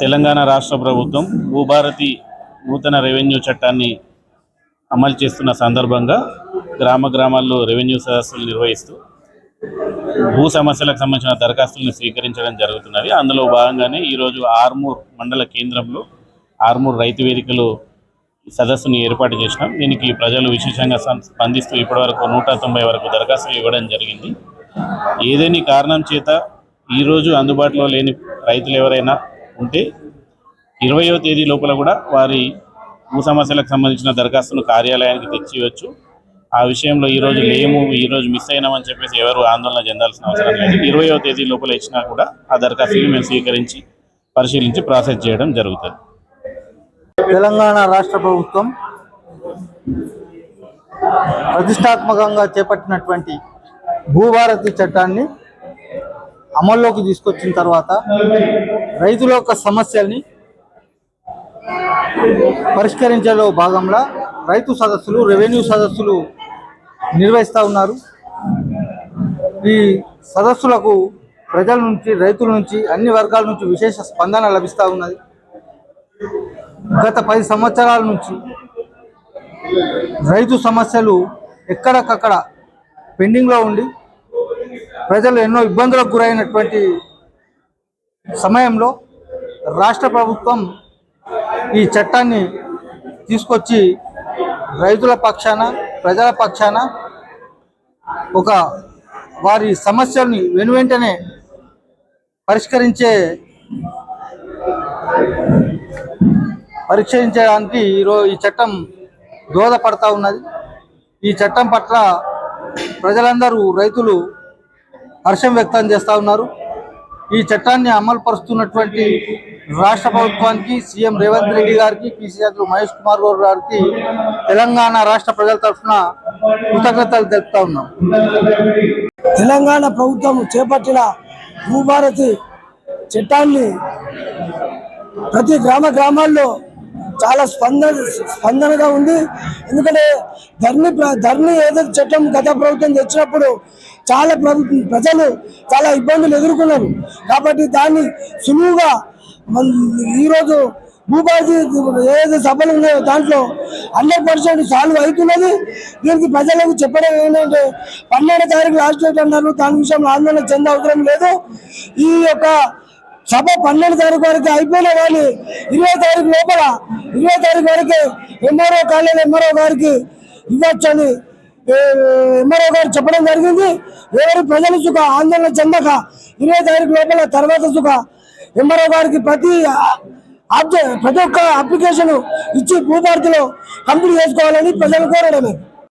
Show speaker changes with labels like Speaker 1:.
Speaker 1: తెలంగాణ
Speaker 2: రాష్ట్ర ప్రభుత్వం భూభారతి నూతన రెవెన్యూ చట్టాన్ని అమలు చేస్తున్న సందర్భంగా గ్రామ గ్రామాల్లో రెవెన్యూ సదస్సులు నిర్వహిస్తూ భూ సమస్యలకు సంబంధించిన దరఖాస్తులను స్వీకరించడం జరుగుతున్నది. అందులో భాగంగానే ఈరోజు ఆర్మూర్ మండల కేంద్రంలో ఆర్మూర్ రైతు వేదికలో ఈ సదస్సుని ఏర్పాటు చేసినాం. దీనికి ప్రజలు విశేషంగా స్పందిస్తూ ఇప్పటివరకు నూట తొంభై వరకు దరఖాస్తులు ఇవ్వడం జరిగింది. ఏదేని కారణం చేత ఈరోజు అందుబాటులో లేని రైతులు ఎవరైనా ఉంటే ఇరవయో తేదీ లోపల కూడా వారి భూ సమస్యలకు సంబంధించిన దరఖాస్తును కార్యాలయానికి తెచ్చివచ్చు ఆ విషయంలో ఈరోజు లేము ఈ రోజు మిస్ అయినామని చెప్పేసి ఎవరు ఆందోళన చెందాల్సిన అవసరం లేదు. ఇరవయో తేదీ లోపల ఇచ్చినా కూడా ఆ దరఖాస్తుని మేము స్వీకరించి పరిశీలించి ప్రాసెస్ చేయడం జరుగుతుంది.
Speaker 3: తెలంగాణ రాష్ట్ర ప్రభుత్వం ప్రతిష్టాత్మకంగా చేపట్టినటువంటి భూభారతి చట్టాన్ని అమల్లోకి తీసుకొచ్చిన తర్వాత రైతుల యొక్క సమస్యల్ని పరిష్కరించేలో భాగంగా రైతు సదస్సులు రెవెన్యూ సదస్సులు నిర్వహిస్తూ ఉన్నారు. ఈ సదస్సులకు ప్రజల నుంచి రైతుల నుంచి అన్ని వర్గాల నుంచి విశేష స్పందన లభిస్తూ ఉన్నది. గత పది సంవత్సరాల నుంచి రైతు సమస్యలు ఎక్కడికక్కడ పెండింగ్లో ఉండి ప్రజలు ఎన్నో ఇబ్బందులకు గురైనటువంటి సమయంలో రాష్ట్ర ప్రభుత్వం ఈ చట్టాన్ని తీసుకొచ్చి రైతుల పక్షాన ప్రజల పక్షాన ఒక వారి సమస్యల్ని వెనువెంటనే పరిష్కరించే పరిష్కరించడానికి ఈరోజు ఈ చట్టం దోహదపడతా ఉన్నది. ఈ చట్టం పట్ల ప్రజలందరూ రైతులు హర్షం వ్యక్తం చేస్తూ ఉన్నారు. ఈ చట్టాన్ని అమలు పరుస్తున్నటువంటి రాష్ట్ర ప్రభుత్వానికి సీఎం రేవంత్ రెడ్డి గారికి పీసీ అధ్యక్షులు మహేష్ కుమార్ గౌడ్ గారికి తెలంగాణ రాష్ట్ర ప్రజల తరఫున కృతజ్ఞతలు తెలుపుతా ఉన్నాం.
Speaker 4: తెలంగాణ ప్రభుత్వం చేపట్టిన భూభారతి చట్టాన్ని ప్రతి గ్రామ గ్రామాల్లో చాలా స్పందన స్పందనగా ఉంది. ఎందుకంటే ధర్ని ప్ర- ధర్ని ఏదైతే చట్టం గత ప్రభుత్వం తెచ్చినప్పుడు చాలా ప్రభుత్వం ప్రజలు చాలా ఇబ్బందులు ఎదుర్కొన్నారు. కాబట్టి దాన్ని సులువుగా ఈరోజు భూభారతి ఏదైతే సభలు ఉన్నాయో దాంట్లో హండ్రెడ్ పర్సెంట్ సాల్వ్ అవుతున్నది. దీనికి ప్రజలకు చెప్పడం ఏంటంటే పన్నెండు తారీఖు లాస్ట్ డేట్ అన్నారు. దాని విషయంలో ఆందోళన చెంద అవసరం లేదు. ఈ యొక్క సభ పన్నెండు తారీఖు వరకు అయిపోయినా కానీ ఇరవై తారీఖు లోపల ఇరవై తారీఖు వరకు ఎంఆర్ఓ కాలేజ్ ఎంఆర్ఓ గారికి ఇవ్వచ్చని ఎంఆర్ఓ గారు చెప్పడం జరిగింది. ఎవరు ప్రజలు సుఖ ఆందోళన చెందక ఇరవై తారీఖు లోపల తర్వాత సుఖ ఎంఆర్ఓ గారికి ప్రతి ప్రతి ఒక్క అప్లికేషన్ ఇచ్చి భూభారతిలో కంప్లీట్ చేసుకోవాలని ప్రజలు కోరడమే.